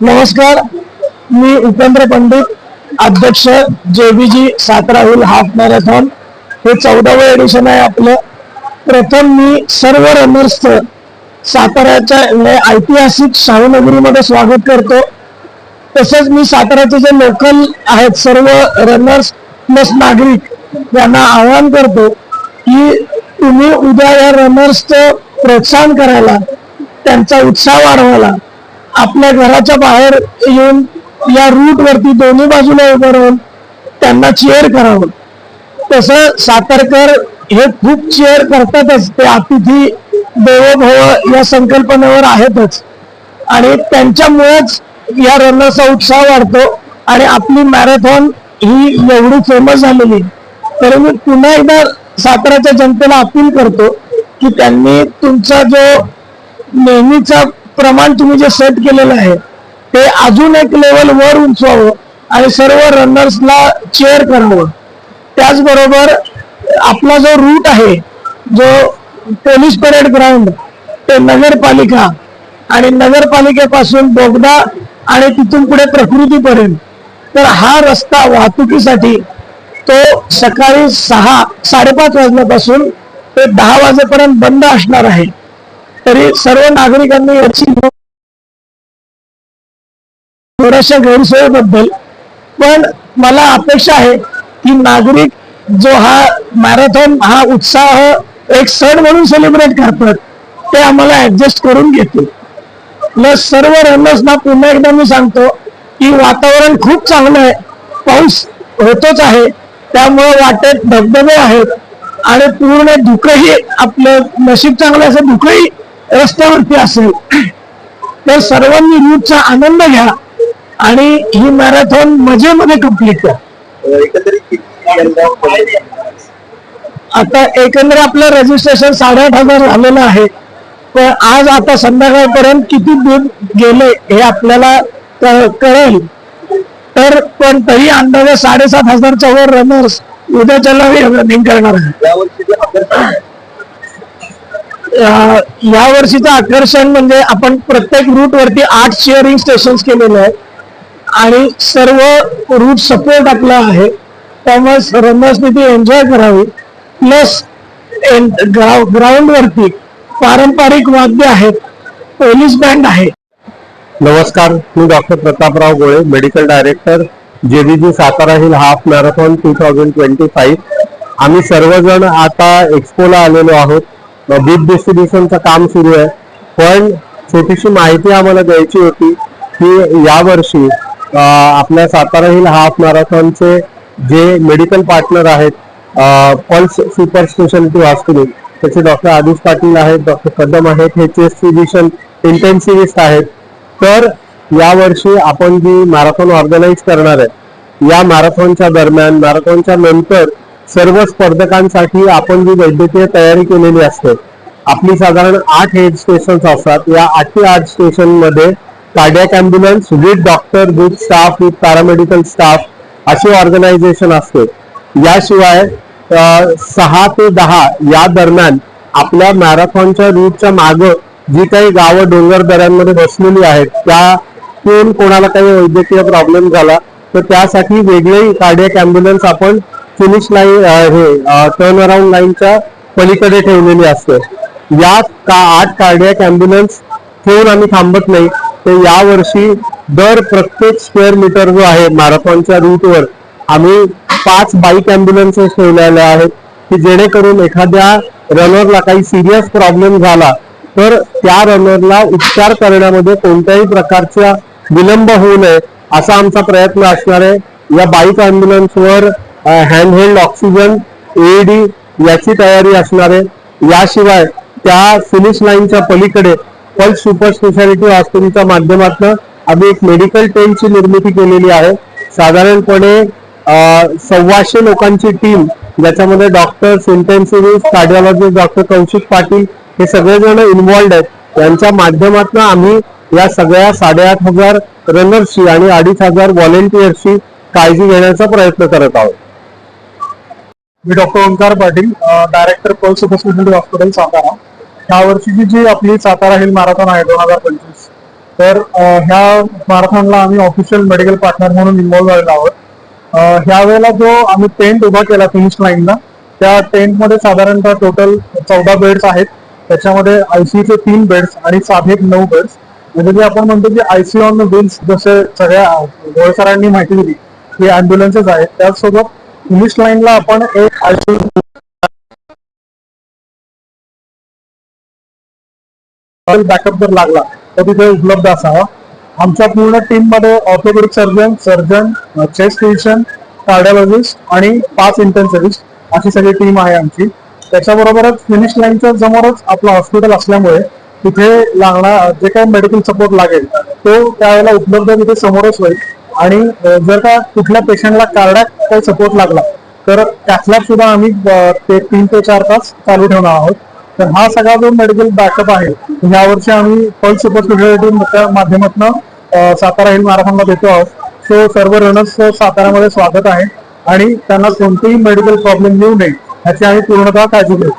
नमस्कार मी उपेंद्र पंडित अध्यक्ष JBG Satara hill half marathon. हे चौदावं एडिशन आहे आपलं. प्रथम मी सर्व रनर्सचं साताऱ्याच्या ऐतिहासिक शाहूनगरीमध्ये स्वागत करतो. तसंच मी साताऱ्याचे जे लोकल आहेत सर्व रनर्स प्लस नागरिक यांना आवाहन करतो की तुम्ही उद्या या रनर्सचं प्रोत्साहन करायला त्यांचा उत्साह वाढवायला आपल्या घराच्या बाहेर येऊन या रूट वरती दोन्ही बाजूला उभं राहून त्यांना चेअर करावं. तसं सातारकर हे खूप चेअर करतातच. ते अतिथी देवभव या संकल्पनेवर आहेतच. आणि त्यांच्यामुळेच या रनर्सचा उत्साह वाढतो आणि आपली मॅरेथॉन ही एवढी फेमस झालेली. तर मी पुन्हा एकदा साताऱ्याच्या जनतेला अपील करतो की त्यांनी तुमचा जो नेहमीचा प्रमाण तुम्ही जे सेट केलेलं आहे ते अजून एक लेवल वर उंचवावं आणि सर्व रनर्सला चेअर करावं. त्याचबरोबर आपला जो रूट आहे जो पोलीस परेड ग्राउंड ते नगरपालिका आणि नगरपालिकेपासून बोगदा आणि तिथून पुढे प्रकृतीपर्यंत तर हा रस्ता वाहतुकीसाठी तो सकाळी सहा साडेपाच वाजल्यापासून ते दहा वाजेपर्यंत बंद असणार आहे. तरी सर्व नागरिकांनी याची थोड्याशा गैरसोयीबद्दल पण मला अपेक्षा आहे की नागरिक जो हा मॅरेथॉन हा उत्साह एक सण म्हणून सेलिब्रेट करतात ते आम्हाला ऍडजस्ट करून घेतील. प्लस सर्व रनर्सना पुन्हा एकदा मी सांगतो की वातावरण खूप चांगलं आहे पाऊस होतोच आहे त्यामुळे वाटेत धबधबे आहेत आणि पूर्ण धुकंही आपलं नशीब चांगलं असं धुकंही रस्त्यावरती असेल तर सर्वांनी रूटचा आनंद घ्या आणि ही मॅरेथॉन मजेमध्ये कंप्लीट करा. आता एकंदर आपलं रजिस्ट्रेशन साडेआठ हजार झालेलं आहे पण आज आता संध्याकाळपर्यंत किती दूध गेले हे आपल्याला कळेल. तर पण तरी अंदाजे साडेसात हजारच्या वर रनर्स उद्याच्याला रनिंग करणार आहे यावर्षी जे आकर्षण आहे, अं, या वर्षीचं आकर्षण म्हणजे आपण प्रत्येक रूट वरती आठ शेअरिंग स्टेशन केलेले आहेत. आणि सर्व रूट सपोर्ट आपला आहे. त्यामुळे रनर्सनी ती एन्जॉय करावी. प्लस ग्राउंड वरती पारंपरिक वाद्य आहेत. पोलीस बँड आहे. नमस्कार मी doctor Prataprao Gole medical director JBG Satara hill half marathon two thousand twenty five आम्ही सर्वजण आता एक्सपोला आलेलो आहोत. बीट डिस्ट्रीब्युशनचं काम सुरू आहे. पण छोटीशी माहिती आम्हाला द्यायची होती की यावर्षी आपल्या सातारा हिल हाफ मॅरेथॉनचे जे मेडिकल पार्टनर आहेत पल्स सुपर स्पेशालिटी हॉस्पिटल त्याचे डॉक्टर आदिश पाटील आहेत डॉक्टर कदम आहेत हे चेस्ट फिजिशियन इंटेन्सिव्हिस्ट आहेत. तर यावर्षी आपण जी मॅरेथॉन ऑर्गनाईज करणार आहे या मॅरेथॉनच्या दरम्यान मॅरेथॉनच्या नंतर सर्व स्पर्धकांसाठी आपण जी वैद्यकीय तयारी केलेली असते आपली साधारण आठ हेड स्टेशन असतात. या आठही आठ स्टेशनमध्ये cardiac ambulance with doctor with staff with paramedical staff अशी ऑर्गनायझेशन असते. याशिवाय सहा ते दहा या दरम्यान आपल्या मॅरेथॉनच्या रूटच्या मागं जी काही गावं डोंगर दऱ्यांमध्ये बसलेली आहेत त्यातून कोणाला काही वैद्यकीय प्रॉब्लेम झाला तर त्यासाठी वेगळी कार्डियक अँब्युलन्स आपण फिनिश लाईन हे टर्न अराउंड लाईनच्या पलीकडे ठेवलेली असते. या का आठ कार्डियक अँब्युलन्स ठेवून आम्ही थांबत नाही. तर यावर्षी दर प्रत्येक स्क्वेअर मीटर जो आहे मॅरेथॉनच्या रूटवर आम्ही पाच बाईक अँब्युलन्सेस ठेवलेल्या आहेत. की जेणेकरून एखाद्या रनरला काही सिरियस प्रॉब्लेम झाला तर त्या रनरला उपचार करण्यामध्ये कोणत्याही प्रकारचा विलंब होऊ नये असा आमचा प्रयत्न असणार आहे. या बाईक अँब्युलन्सवर हँडहेल्ड ऑक्सिजन एडी याची तयारी असणार आहे. याशिवाय त्या फिनिश लाईनच्या पलीकडे पल्स सुपर स्पेशालिटी हॉस्पिटलच्या माध्यमातून आम्ही एक मेडिकल टीमची निर्मिती केलेली आहे. साधारणपणे सव्वाशे लोकांची टीम ज्याच्यामध्ये doctors intensivist cardiologist doctor Kaushik Patil हे सगळेजण इन्व्हॉल्ड आहेत. यांच्या माध्यमातून आम्ही या सगळ्या साडेआठ हजार रनर्सची आणि अडीच हजार व्हॉलेंटियर्सची काळजी घेण्याचा प्रयत्न करत आहोत. मी doctor Omkar Patil director Pulse super speciality hospital Satara. या वर्षीची जी आपली सातारा हिल मॅरेथॉन आहे दोन हजार पंचवीस तर ह्या मॅरेथॉनला आम्ही ऑफिशियल मेडिकल पार्टनर म्हणून इन्व्हॉल्व्ह झालेलो आहोत. ह्या वेळेला जो आम्ही टेंट उभा केला फिनिश लाईनला त्या टेंटमध्ये साधारणतः टोटल चौदा बेड्स आहेत. त्याच्यामध्ये आयसीयूचे तीन बेड्स आणि साधे नऊ बेड्स म्हणजे जे आपण म्हणतो की आयसीयू ऑन व्हील्स जसे सगळ्या गोळसरांनी माहिती दिली की अँब्युलन्सेस आहेत. त्याचसोबत फिनिश लाईनला आपण एक बॅकअप जर लागला तर तिथे उपलब्ध असावा. आमच्या पूर्ण टीममध्ये orthopaedic surgeon surgeon chest physician cardiologist आणि पाच इंटेन्सिव्हिस्ट अशी सगळी टीम आहे आमची. त्याच्याबरोबरच फिनिश लाईनच्या समोरच आपलं हॉस्पिटल असल्यामुळे तिथे लागणार जे काही मेडिकल सपोर्ट लागेल तो त्यावेळेला उपलब्ध तिथे समोरच होईल. आणि जर का कुठल्या पेशंटला कार्डात काही सपोर्ट लागला तर त्यातला सुद्धा आम्ही ते तीन ते चार तास चालू ठेवणार आहोत. तर हा सगळा जो मेडिकल बॅकअप आहे यावर्षी आम्ही पल्स सुपर स्पेशालिटी माध्यमातून सातारा हिल मॅरेथॉनला देतो आहोत. सो सर्व रनर्स साताऱ्यामध्ये स्वागत आहे. आणि त्यांना कोणतेही मेडिकल प्रॉब्लेम येऊ नये याची आम्ही पूर्णतः काळजी घेऊ.